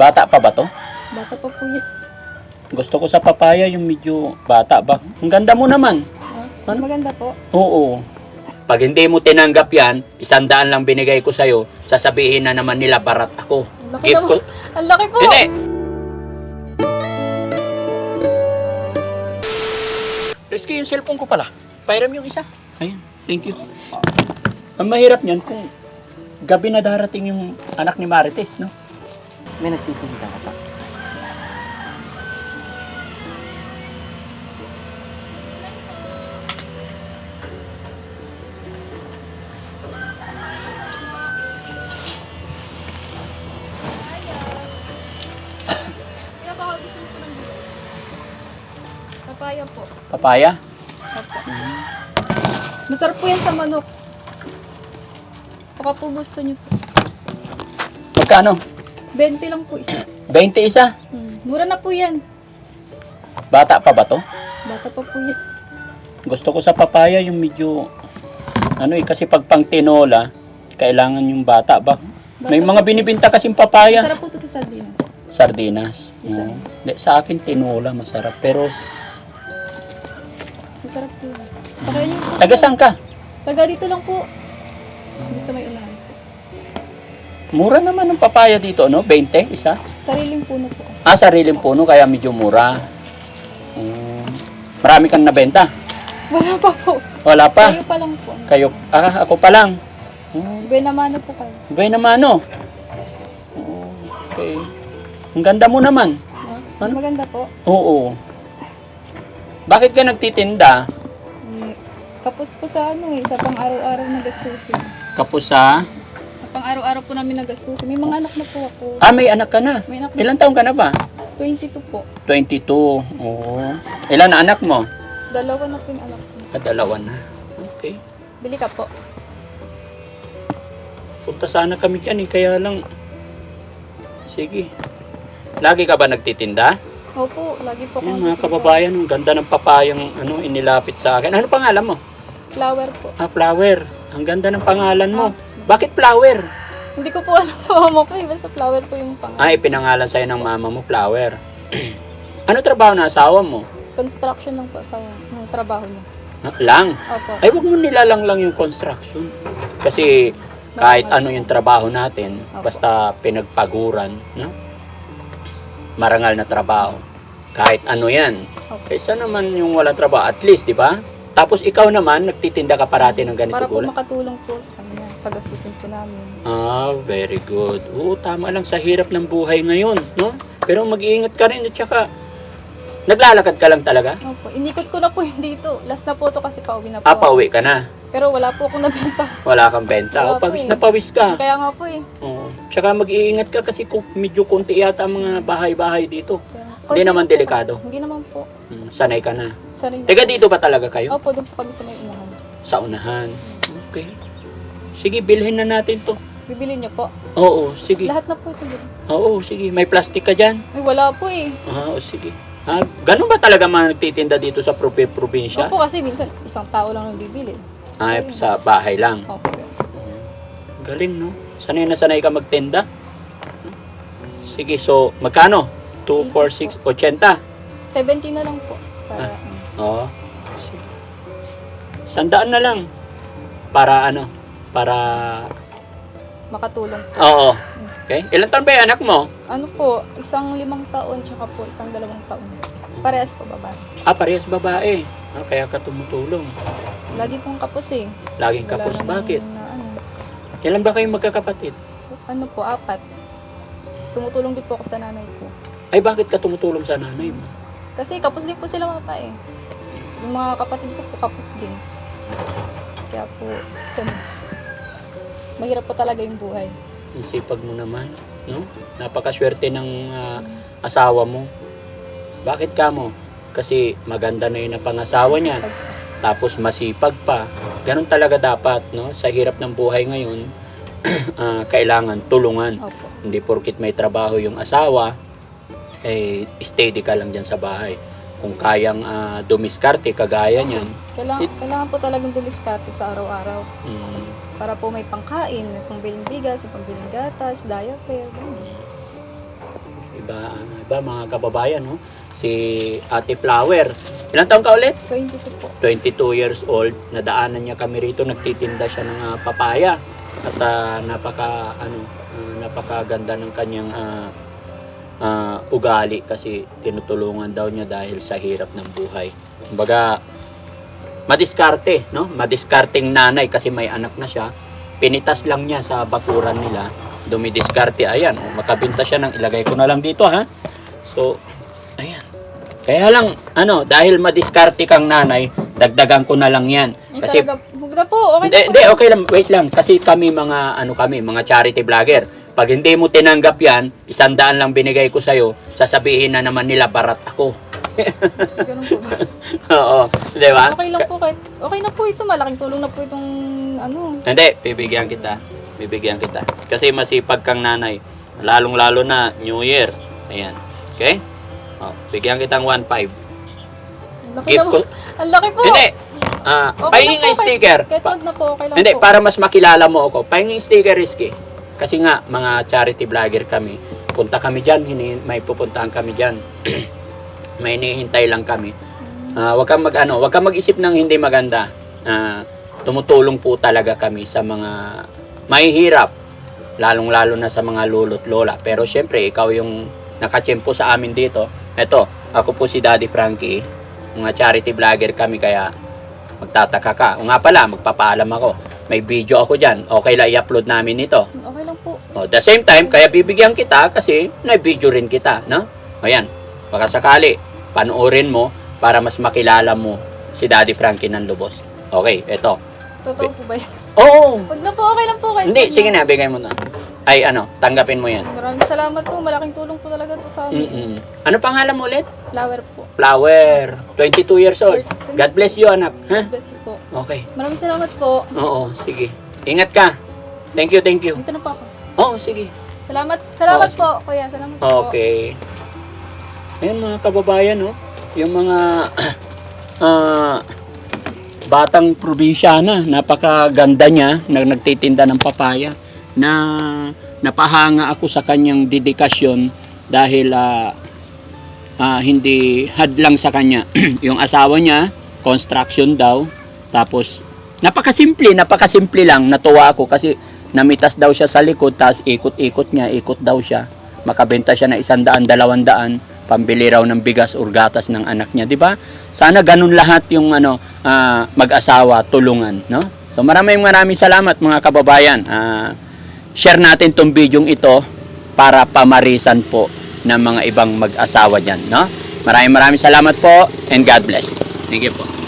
Bata pa ba to? Bata pa po yan. Gusto ko sa papaya yung medyo bata ba? Ang ganda mo naman. Ah, Maganda po. Oo. Pag hindi mo tinanggap yan, isang daan lang binigay ko sa'yo, sasabihin na naman nila barat ako. Ang laki naman. ko. Ang laki po. Hindi. Risky yung cellphone ko pala. Pairam yung isa. Ayan, thank you. Ang mahirap niyan kung gabi na darating yung anak ni Marites, no? May nagtitinda gulay. Papaya po. Papaya? Opo. Masarap po yan sa manok. Baka po gusto niyo po. Magkano? 20 lang po isa. 20 isa? Hmm. Mura na po yan. Bata pa ba to? Bata pa po yan. Gusto ko sa papaya yung medyo ano eh kasi pag pang tinola kailangan yung bata ba? May mga binibinta kasing papaya. Masarap po to sa sardinas. Sardinas. Isa. Oo. Di, sa akin tinola masarap pero Masarap po taga saan ka? Taga dito lang po. Sa may po. Mura naman ang papaya dito, no? 20 isa. Sariling puno po kasi. Ah, sariling puno kaya medyo mura. Mm. Marami kang nabenta. Wala pa po. Wala pa. Kayo pa lang po. Kayo, ah, ako pa lang. Oh, Benamano po kayo. Buhay naman, no? Oh, Okay. Ang ganda mo naman. Ah, Ano? Maganda po. Oo. Bakit ka nagtitinda? Mm, Kapos po sa ano eh, sa pang-araw-araw na gastusin. Kapos sa... Sa pang-araw-araw po namin na gastusin. May mga anak na po ako. Ah, may anak ka na. May anak na Ilan taong ka na ba? 22 po. 22. Oo. Ilan na anak mo? Dalawa na po yung anak ko. Ah, dalawa na. Okay. Bili ka po. Punta sana kami dyan eh, kaya lang... Sige. Lagi ka ba nagtitinda? Opo, lagi po ako. Ayun, mga nagtitinda. kababayan, ang ganda ng papayang ano, inilapit sa akin. Ano pangalan mo? Flower po. Ah, flower. Ang ganda ng pangalan mo. Bakit flower? Hindi ko po alam sa mama ko eh. Basta flower po yung pangalan. Ay, pinangalan sa'yo ng mama mo, flower. ano trabaho na asawa mo? Construction lang po sa ng trabaho niya. Ha? Lang. Opo. Ay, wag mo nilalang lang yung construction. Kasi kahit ano yung trabaho natin, Opo. basta pinagpaguran, no? Marangal na trabaho. Kahit ano yan. Opo. Kaysa naman yung wala trabaho, at least, di ba? Tapos ikaw naman, nagtitinda ka parati ng ganito Para po gulay. makatulong po sa kanya, sa gastusin po namin. Ah, very good. Oo, tama lang sa hirap ng buhay ngayon, no? Pero mag-iingat ka rin at saka naglalakad ka lang talaga. Opo. Inikot ko na po yung dito. Last na po to kasi pauwi na po. Ah, pauwi ka na. Pero wala po akong nabenta. Wala kang benta. Wala O, po pawis eh. na pawis ka. Kaya nga po eh. Oo. Tsaka mag-iingat ka kasi kung medyo konti yata ang mga bahay-bahay dito. Kaya- Hindi naman delikado. Hindi naman po. Hmm, sanay ka na. Sarili. Teka, dito ba talaga kayo? Opo, doon po kami sa may unahan. Sa unahan. Okay. Sige, bilhin na natin to. Bibili niyo po. Oo, sige. Lahat na po ito. bilhin. Oo, sige. May plastic ka dyan. Ay, wala po eh. Ah, o sige. Ah, ganun ba talaga mga nagtitinda dito sa probi- probinsya? Opo kasi minsan isang tao lang ang bibili. Ah, sa bahay lang. Opo. Galing, no? Sanay na sanay ka magtinda. Sige, so, magkano? 2, 4, 6, 80. 70 na lang po. Ah. Oo. Sandaan na lang. Para ano? Para... makatulong po. Oo. Okay? Ilan taon ba yung anak mo? Ano po, isang limang taon, tsaka po isang dalawang taon. Parehas po babae. Ah, parehas babae. Ah, kaya ka tumutulong. Lagi pong kapos eh. Laging Wala kapos. namang Bakit? Na, ano, Ilan ba kayong magkakapatid? ano po, apat. Tumutulong din po ako sa nanay ko. Ay, bakit ka tumutulong sa nanay mo? Kasi kapos din po sila mga pa eh. Yung mga kapatid ko po kapos din. Kaya po, ganun. mahirap po talaga yung buhay. Ang sipag mo naman, no? Napakaswerte ng ah, asawa mo. Bakit ka mo? Kasi maganda na yung napangasawa niya. Pag, Tapos masipag pa. Ganon talaga dapat, no? Sa hirap ng buhay ngayon, ah, kailangan tulungan. opo. Hindi porkit may trabaho yung asawa, eh, steady ka lang dyan sa bahay. Kung kayang ah, dumiskarte, kagaya niyan, Kailangan, It- kailangan po talagang dumiskarte sa araw-araw. mm, Para po may pangkain, may pangbiling bigas, may pangbiling gatas, diaper, ganun. ba mga kababayan, no? Si Ate Flower. Ilang taon ka ulit? 22 po. 22 years old. Nadaanan niya kami rito, nagtitinda siya ng ah, papaya. At ah, napaka ano, ah, napakaganda ng kanyang ah, ah, ugali kasi tinutulungan daw niya dahil sa hirap ng buhay. Kumbaga, madiskarte, no? Madiskarting nanay kasi may anak na siya. Pinitas lang niya sa bakuran nila. Dumidiskarte, ayan. oh, Makabinta siya ng ilagay ko na lang dito, ha? So, ayan. Kaya lang, ano, dahil madiskarte kang nanay, dagdagan ko na lang yan. Ay, Kasi, talaga, huwag na po, okay hindi, na po. hindi, okay lang, wait lang. Kasi kami mga, ano kami, mga charity vlogger. Pag hindi mo tinanggap yan, isang daan lang binigay ko sa'yo, sasabihin na naman nila, barat ako. Ganun po ba? Oo, di ba? Okay lang po kahit, okay na po ito, malaking tulong na po itong, ano, Hindi, bibigyan kita. Bibigyan kita. Kasi masipag kang nanay. Lalong-lalo na New Year. Ayan. Okay? Oh, bigyan kitang 1.5. ang laki Gift ko. Ang laki po. Hindi. Ah, Okay nga po, yung sticker. Kahit, kahit wag na po, okay lang hindi, po. para mas makilala mo ako. Pahingin yung sticker, Rizky. Kasi nga, mga charity vlogger kami. Punta kami dyan. Hini, may pupuntahan kami dyan. may hinihintay lang kami. Ah, wag kang mag ano, wag kang mag-isip ng hindi maganda. Ah, tumutulong po talaga kami sa mga mahihirap, lalong-lalo na sa mga lolo't lola. Pero syempre, ikaw yung nakachempo sa amin dito. Eto, ako po si Daddy Frankie. Mga charity vlogger kami kaya magtataka ka. O nga pala, magpapaalam ako. May video ako dyan. Okay lang i-upload namin ito. Okay lang po. O, the same time, kaya bibigyan kita kasi na-video rin kita, no? Ayan, baka sakali, panoorin mo para mas makilala mo si Daddy Frankie ng Lubos. Okay, eto. Totoo po ba yan? Oo! Wag na po, okay lang po. Kahit Hindi, sige na, bigay mo na. Ay, ano, tanggapin mo yan. Maraming salamat po, malaking tulong po talaga to sa amin. Mm-mm. Ano pangalan mo ulit? Flower po. Flower, 22 years old. God bless you, anak. Ha? Bless you po. Okay. Maraming salamat po. Oo, sige. Ingat ka. Thank you, thank you. Dito na po ako. Oo, sige. Salamat, salamat Oo, po, kuya. Salamat po. Okay. Ayan mga kababayan, no? Yung mga ah, batang probinsyana, napakaganda niya na nagtitinda ng papaya na napahanga ako sa kanyang dedikasyon dahil ah, ah, hindi hadlang sa kanya. yung asawa niya, construction daw. Tapos, napakasimple, napakasimple lang. Natuwa ako kasi namitas daw siya sa likod, tapos ikot-ikot niya, ikot daw siya. Makabenta siya na isang daan, dalawang daan, pambili raw ng bigas or gatas ng anak niya, di ba? Sana ganun lahat yung ano, ah, mag-asawa, tulungan, no? So maraming maraming salamat mga kababayan. Ah, share natin tong video ito para pamarisan po ng mga ibang mag-asawa diyan, no? Maraming maraming salamat po and God bless. Thank you po.